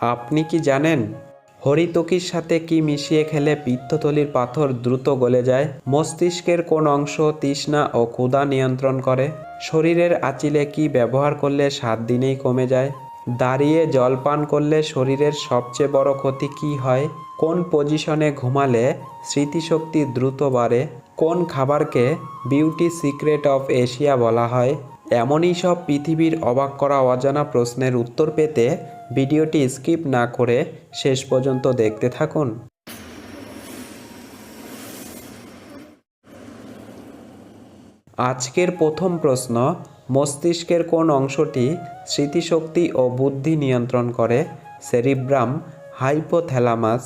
আপনি কি জানেন? হরিতকির সাথে কি মিশিয়ে খেলে পিত্তথলির পাথর দ্রুত গলে যায়? মস্তিষ্কের কোন অংশ তৃষ্ণা ও ক্ষুধা নিয়ন্ত্রণ করে? শরীরের আঁচিলে কি ব্যবহার করলে সাত দিনেই কমে যায়? দাঁড়িয়ে জল পান করলে শরীরের সবচেয়ে বড় ক্ষতি কি হয়? কোন পজিশনে ঘুমালে স্মৃতিশক্তি দ্রুত বাড়ে? কোন খাবারকে বিউটি সিক্রেট অফ এশিয়া বলা হয়? এমনই সব পৃথিবীর অবাক করা অজানা প্রশ্নের উত্তর পেতে ভিডিওটি স্কিপ না করে শেষ পর্যন্ত দেখতে থাকুন। আজকের প্রথম প্রশ্ন, মস্তিষ্কের কোন অংশটি স্মৃতিশক্তি ও বুদ্ধি নিয়ন্ত্রণ করে, সেরিব্রাম, হাইপোথ্যালামাস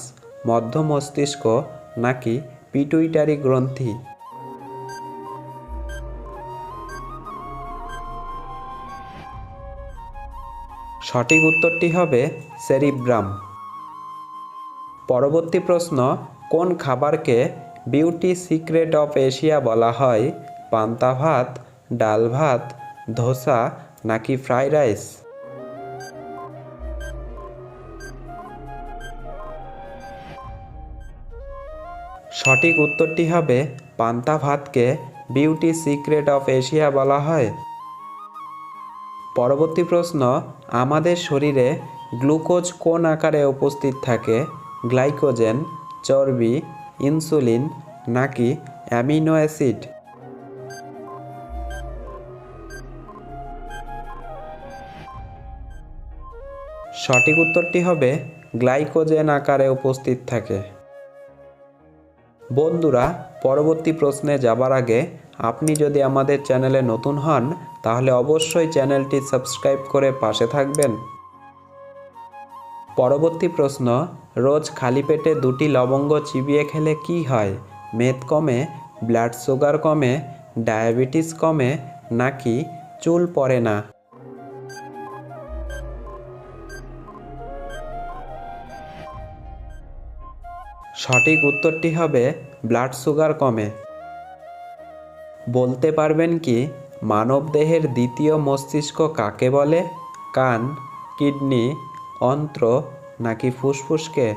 মধ্য মস্তিষ্ক নাকি পিটুইটারি গ্রন্থি? সঠিক উত্তরটি হবে সেরিব্রাম। পরবর্তী প্রশ্ন, কোন খাবারকে বিউটি সিক্রেট অফ এশিয়া বলা হয়? পান্তা ভাত, ডাল ভাত, ধোসা নাকি ফ্রাইড রাইস? সঠিক উত্তরটি হবে পান্তা ভাতকে বিউটি সিক্রেট অফ এশিয়া বলা হয়। পরবর্তী প্রশ্ন, আমাদের শরীরে গ্লুকোজ কোন আকারে উপস্থিত থাকে? গ্লাইকোজেন, চর্বি, ইনসুলিন নাকি অ্যামিনো অ্যাসিড? সঠিক উত্তরটি হবে, গ্লাইকোজেন আকারে উপস্থিত থাকে। বন্ধুরা, পরবর্তী প্রশ্নে যাবার আগে আপনি যদি আমাদের চ্যানেলে নতুন হন, তাহলে অবশ্যই চ্যানেলটি সাবস্ক্রাইব করে পাশে থাকবেন। পরবর্তী প্রশ্ন, রোজ খালি পেটে দুটি লবঙ্গ চিবিয়ে খেলে কি হয়? মেদ কমে, ব্লাড সুগার কমে, ডায়াবেটিস কমে, নাকি চুল পড়ে না? সঠিক উত্তরটি হবে, ব্লাড সুগার কমে। বলতে পারবেন কি, মানবদেহের দ্বিতীয় মস্তিষ্ক কাকে বলে? কান, কিডনি, অন্ত্র নাকি ফুসফুসকে?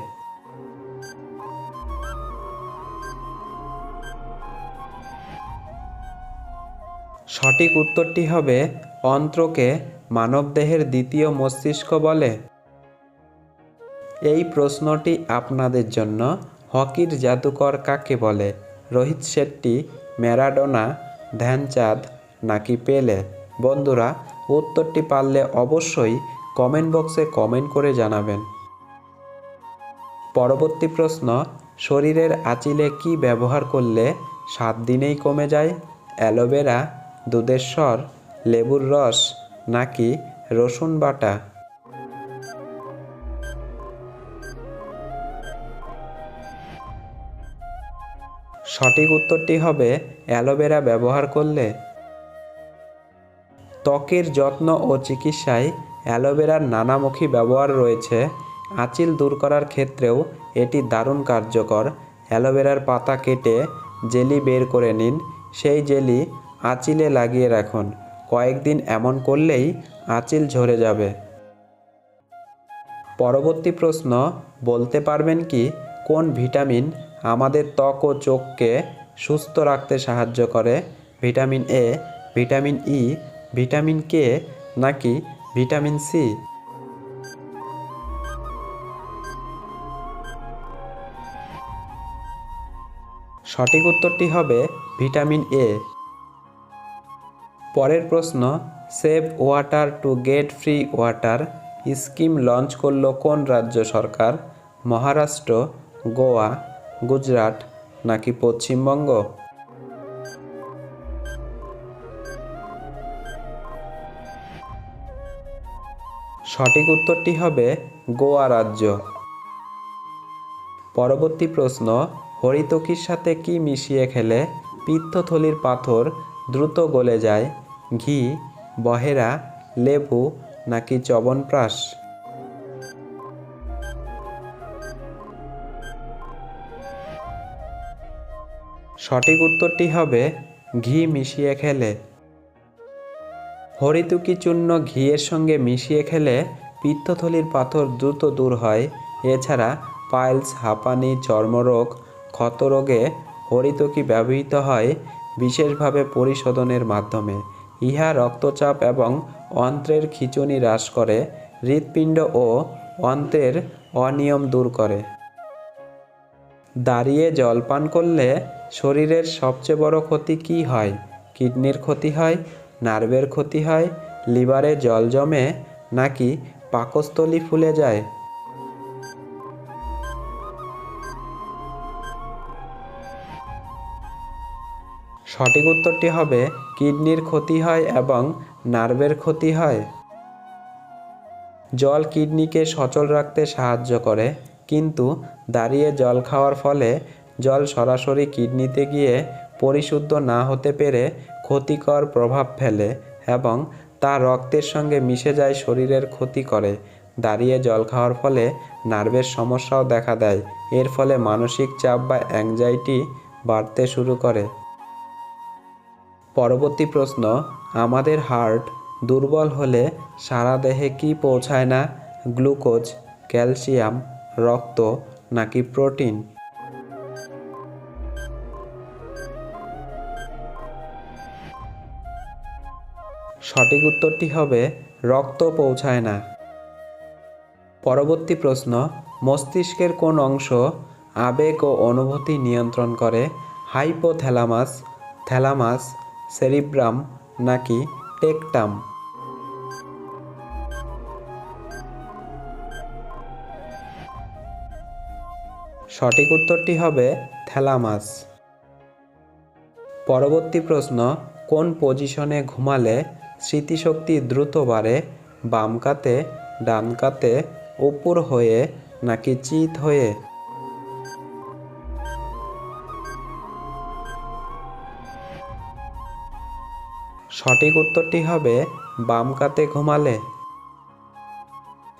সঠিক উত্তরটি হবে অন্ত্রকে মানবদেহের দ্বিতীয় মস্তিষ্ক বলে। এই প্রশ্নটি আপনাদের জন্য হকির জাদুকর কাকে বলে? রোহিত শেট্টি, ম্যারাডোনা ধ্যানচাঁদ নাকি পেলে? বন্ধুরা, উত্তরটি পারলে অবশ্যই কমেন্ট বক্সে কমেন্ট করে জানাবেন। পরবর্তী প্রশ্ন, শরীরের আঁচিলে কি ব্যবহার করলে সাত দিনেই কমে যায়? অ্যালোভেরা, দুধের স্বর, লেবুর রস নাকি রসুন বাটা? সঠিক উত্তরটি হবে অ্যালোভেরা ব্যবহার করলে। ত্বকের যত্ন ও চিকিৎসায় অ্যালোভেরার নানামুখী ব্যবহার রয়েছে। আঁচিল দূর করার ক্ষেত্রেও এটি দারুণ কার্যকর। অ্যালোভেরার পাতা কেটে জেলি বের করে নিন। সেই জেলি আঁচিলে লাগিয়ে রাখুন। কয়েকদিন এমন করলেই আঁচিল ঝরে যাবে। পরবর্তী প্রশ্ন, বলতে পারবেন কি কোন ভিটামিন আমাদের ত্বক ও চোখকে সুস্থ রাখতে সাহায্য করে vitamin A, vitamin E, vitamin K নাকি ভিটামিন সি। সঠিক উত্তরটি হবে ভিটামিন এ। পরের প্রশ্ন, save water to get free water scheme launch করল কোন রাজ্য সরকার? মহারাষ্ট্র, গোয়া গুজরাট, নাকি পশ্চিমবঙ্গ? সঠিক উত্তরটি হবে গোয়া রাজ্য। পরবর্তী প্রশ্ন, হরিতকির সাথে কি মিশিয়ে খেলে পিত্তথলির পাথর দ্রুত গলে যায়? ঘি, বহেরা, লেবু, নাকি চবনপ্রাশ সঠিক উত্তরটি হবে ঘি মিশিয়ে খেলে। হরিতুকি চূর্ণ ঘিয়ের সঙ্গে মিশিয়ে খেলে পিত্তথলির পাথর দ্রুত দূর হয়। এছাড়া পাইলস, হাঁপানি, চর্মরোগ, ক্ষতরোগে হরিতকি ব্যবহৃত হয় বিশেষভাবে পরিশোধনের মাধ্যমে। ইহা রক্তচাপ এবং অন্ত্রের খিঁচুনি হ্রাস করে, হৃৎপিণ্ড ও অন্ত্রের অনিয়ম দূর করে। দাঁড়িয়ে জল পান করলে শরীরের সবচেয়ে বড় ক্ষতি কী হয়? কিডনির ক্ষতি হয়, নার্ভের ক্ষতি হয়, লিভারে জল জমে, নাকি পাকস্থলী ফুলে যায়? সঠিক উত্তরটি হবে, কিডনির ক্ষতি হয় এবং নার্ভের ক্ষতি হয়। জল কিডনিকে সচল রাখতে সাহায্য করে, কিন্তু দাঁড়িয়ে জল খাওয়ার ফলে জল সরাসরি কিডনিতে গিয়ে পরিশুদ্ধ না হতে পেরে ক্ষতিকর প্রভাব ফেলে এবং তা রক্তের সঙ্গে মিশে যায় শরীরের ক্ষতি করে। দাঁড়িয়ে জল খাওয়ার ফলে নার্ভের সমস্যাও দেখা দেয়। এর ফলে মানসিক চাপ বা অ্যাংজাইটি বাড়তে শুরু করে। পরবর্তী প্রশ্ন, আমাদের হার্ট দুর্বল হলে সারা দেহে কি পৌঁছায় না? গ্লুকোজ, ক্যালসিয়াম, রক্ত নাকি প্রোটিন? সঠিক উত্তরটি হবে, রক্ত পৌঁছায় না। পরবর্তী প্রশ্ন, মস্তিষ্কের কোন অংশ আবেগ ও অনুভূতি নিয়ন্ত্রণ করে, হাইপোথ্যালামাস, থ্যালামাস, সেরিব্রাম নাকি টেকটাম? সঠিক উত্তরটি হবে, থ্যালামাস। পরবর্তী প্রশ্ন, কোন পজিশনে ঘুমালে স্মৃতিশক্তি দ্রুত বাড়ে, বাম কাতে ডান কাতে উপর হয়ে নাকি চিত হয়ে। সঠিক উত্তরটি হবে বাম কাতে ঘুমালে।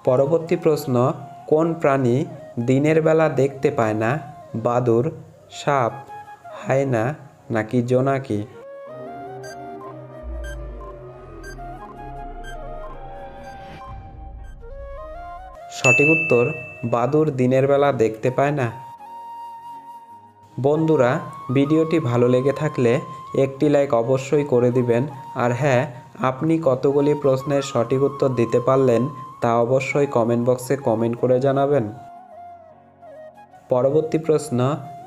পরবর্তী প্রশ্ন, কোন প্রাণী দিনের বেলা দেখতে পায় না? বাদুর, সাপ, হায়না নাকি জোনাকি? সঠিক উত্তর বাদুর দিনের বেলা দেখতে পায় না। বন্ধুরা, ভিডিওটি ভালো লেগে থাকলে একটি লাইক অবশ্যই করে দিবেন। আর হ্যাঁ আপনি কতগুলি প্রশ্নের সঠিক উত্তর দিতে পারলেন তা অবশ্যই কমেন্ট বক্সে কমেন্ট করে জানাবেন। পরবর্তী প্রশ্ন,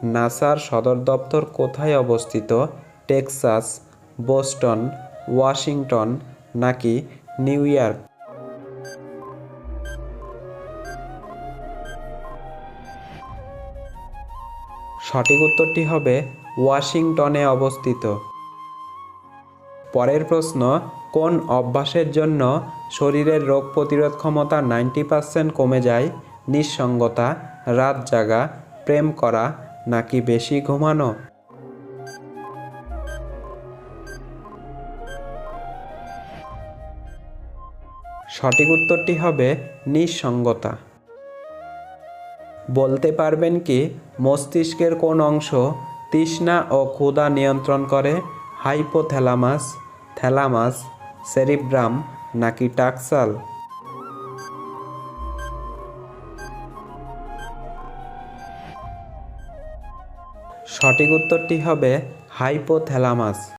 নাসার সদর দপ্তর কোথায় অবস্থিত? টেক্সাস, বোস্টন, ওয়াশিংটন নাকি নিউ ইয়র্ক? সঠিক উত্তরটি হবে ওয়াশিংটনে অবস্থিত। পরের প্রশ্ন, কোন অভ্যাসের জন্য শরীরের রোগ প্রতিরোধ ক্ষমতা নাইনটি পার্সেন্ট কমে যায়? নিঃসঙ্গতা, রাত জাগা, প্রেম করা, নাকি বেশি ঘুমানো? সঠিক উত্তরটি হবে নিঃসঙ্গতা। বলতে পারবেন কি, মস্তিষ্কের কোন অংশ তৃষ্ণা ও ক্ষুধা নিয়ন্ত্রণ করে? হাইপোথ্যালামাস, থ্যালামাস, সেরিব্রাম নাকি টাকসাল? সঠিক উত্তরটি হবে হাইপোথ্যালামাস।